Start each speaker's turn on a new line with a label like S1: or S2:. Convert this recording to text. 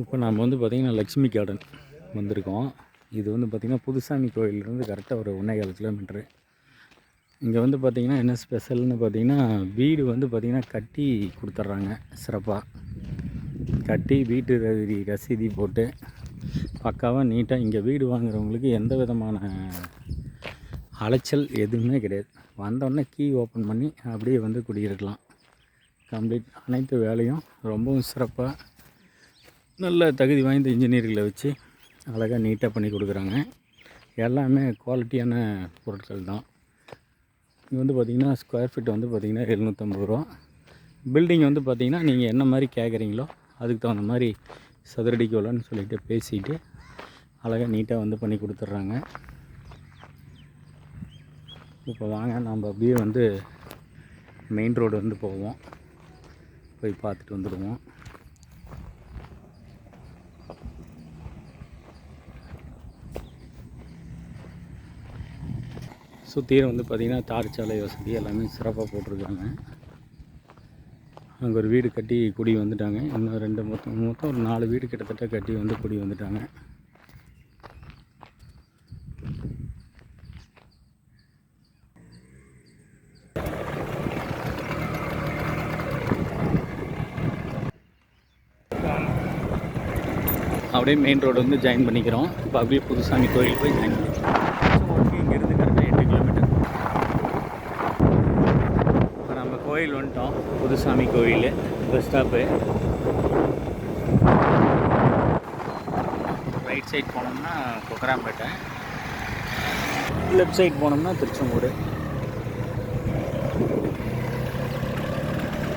S1: இப்போ நம்ம வந்து பார்த்திங்கன்னா லக்ஷ்மி கார்டன் வந்திருக்கோம். இது வந்து பார்த்திங்கன்னா புதுசாமி கோயிலேருந்து கரெக்டாக ஒரு ஒன்றே கால் கிலோமீட்ரு இங்கே வந்து பார்த்திங்கன்னா என்ன ஸ்பெஷல்னு பார்த்திங்கன்னா வீடு வந்து பார்த்திங்கன்னா கட்டி கொடுத்துட்றாங்க சிறப்பாக கட்டி வீட்டு ரசீதி ரசீதி போட்டு பக்காவாக நீட்டாக இங்கே வீடு வாங்குறவங்களுக்கு எந்த விதமான அலைச்சல் எதுவுமே கிடையாது. வந்தோடனே கீ ஓப்பன் பண்ணி அப்படியே வந்து குடியிருக்கலாம். கம்ப்ளீட் அனைத்து வேலையும் ரொம்பவும் சிறப்பாக நல்ல தகுதி வாய்ந்த இன்ஜினியர்களை வச்சு அழகாக நீட்டாக பண்ணி கொடுக்குறாங்க. எல்லாமே குவாலிட்டியான பொருட்கள் தான். இங்கே வந்து பார்த்திங்கன்னா ஸ்கொயர் ஃபீட் வந்து பார்த்திங்கன்னா எழுநூற்றம்பது ரூபா. பில்டிங் வந்து பார்த்திங்கன்னா நீங்கள் என்ன மாதிரி கேட்குறீங்களோ அதுக்கு தகுந்த மாதிரி சதுரடிக்கு எவ்வளோன்னு சொல்லிட்டு பேசிட்டு அழகாக நீட்டாக வந்து பண்ணி கொடுத்துட்றாங்க. இப்போ வாங்க நம்ம அப்படியே வந்து மெயின் ரோடு வந்து போவோம். போய் பார்த்துட்டு வந்துடுவோம். சுற்றியும் வந்து பார்த்திங்கன்னா தார் சாலை வசதி எல்லாமே சிறப்பாக போட்டிருக்காங்க. அங்கே ஒரு வீடு கட்டி குடி வந்துட்டாங்க. இன்னும் ரெண்டு மொத்தம் மொத்தம் ஒரு நாலு வீடு கிட்டத்தட்ட கட்டி வந்து குடி வந்துட்டாங்க. அப்படியே மெயின் ரோடு வந்து ஜாயின் பண்ணிக்கிறோம். இப்போ அப்படியே புதுசாமி கோயில் போய் ஜாயின் பண்ணிக்கிறோம். இங்கேருந்து கரெக்டாக எட்டு கிலோமீட்டர் இப்போ நம்ம கோயில் வந்துட்டோம். புதுசாமி கோயில் பஸ் ஸ்டாப்பு ரைட் சைடு போனோம்னா கொக்கராம்பேட்டை. லெஃப்ட் சைடு போனோம்னா திருச்செங்கோடு.